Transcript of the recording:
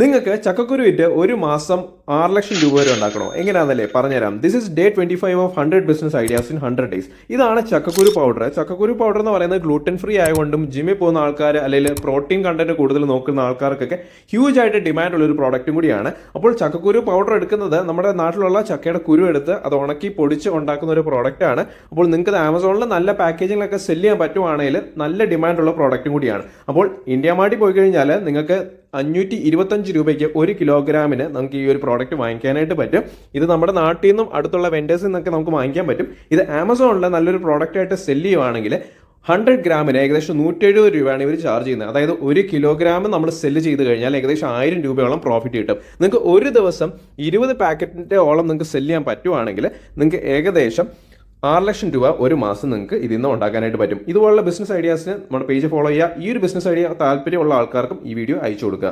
നിങ്ങൾക്ക് ചക്കക്കുരു വിറ്റ് ഒരു മാസം ആറ് ലക്ഷം രൂപ വരെ ഉണ്ടാക്കണോ? എങ്ങനെയാണെന്നല്ലേ പറഞ്ഞുതരാം. This is day twenty five of hundred business ideas in hundred days ഇതാണ് ചക്കക്കുരു പൗഡർ ചക്കക്കുരു പൗഡർ എന്ന് പറയുന്നത് ഗ്ലൂട്ടൻ ഫ്രീ ആയതുകൊണ്ടും ജിമ്മിൽ പോകുന്ന ആൾക്കാർ അല്ലെങ്കിൽ പ്രോട്ടീൻ കണ്ടന്റ് കൂടുതൽ നോക്കുന്ന ആൾക്കാർക്കൊക്കെ ഹ്യൂജ് ആയിട്ട് ഡിമാൻഡ് ഉള്ള ഒരു പ്രോഡക്റ്റും കൂടിയാണ്. അപ്പോൾ ചക്കക്കുരു പൗഡർ എടുക്കുന്നത് നമ്മുടെ നാട്ടിലുള്ള ചക്കയുടെ കുരു എടുത്ത് അത് ഉണക്കി പൊടിച്ച് ഉണ്ടാക്കുന്ന ഒരു പ്രോഡക്റ്റ് ആണ്. അപ്പോൾ നിങ്ങൾക്ക് ആമസോണിൽ നല്ല പാക്കേജിങ്ങിലൊക്കെ സെൽ ചെയ്യാൻ പറ്റുവാണെങ്കിൽ നല്ല ഡിമാൻഡുള്ള പ്രോഡക്റ്റും കൂടിയാണ്. അപ്പോൾ ഇന്ത്യ മാർട്ടിൽ പോയി കഴിഞ്ഞാൽ നിങ്ങൾക്ക് അഞ്ഞൂറ്റി ഇരുപത്തഞ്ച് രൂപയ്ക്ക് ഒരു കിലോഗ്രാമിന് നമുക്ക് ഈ ഒരു പ്രോഡക്റ്റ് വാങ്ങിക്കാനായിട്ട് പറ്റും. ഇത് നമ്മുടെ നാട്ടിൽ നിന്നും അടുത്തുള്ള വെൻഡേഴ്സിൽ നിന്നൊക്കെ നമുക്ക് വാങ്ങിക്കാൻ പറ്റും. ഇത് ആമസോണിലെ നല്ലൊരു പ്രോഡക്റ്റായിട്ട് സെൽ ചെയ്യുവാണെങ്കിൽ ഹൺഡ്രഡ് ഗ്രാമിന് ഏകദേശം നൂറ്റെഴുപത് രൂപയാണ് ഇവർ ചാർജ് ചെയ്യുന്നത്. അതായത് ഒരു കിലോഗ്രാം നമ്മൾ സെല്ല് ചെയ്ത് കഴിഞ്ഞാൽ ഏകദേശം ആയിരം രൂപയോളം പ്രോഫിറ്റ് കിട്ടും. നിങ്ങൾക്ക് ഒരു ദിവസം ഇരുപത് പാക്കറ്റിന്റെ ഓളം നിങ്ങൾക്ക് സെല്ല് ചെയ്യാൻ പറ്റുവാണെങ്കിൽ നിങ്ങൾക്ക് ഏകദേശം ആറ് ലക്ഷം രൂപ ഒരു മാസം നിങ്ങൾക്ക് ഇതിൽ നിന്ന് ഉണ്ടാക്കാനായിട്ട് പറ്റും. ഇതുപോലുള്ള ബിസിനസ് ഐഡിയാസിന് നമ്മുടെ പേജ് ഫോളോ ചെയ്യുക. ഈ ഒരു ബിസിനസ് ഐഡിയ താല്പര്യമുള്ള ആൾക്കാർക്കും ഈ വീഡിയോ അയച്ചു കൊടുക്കുക.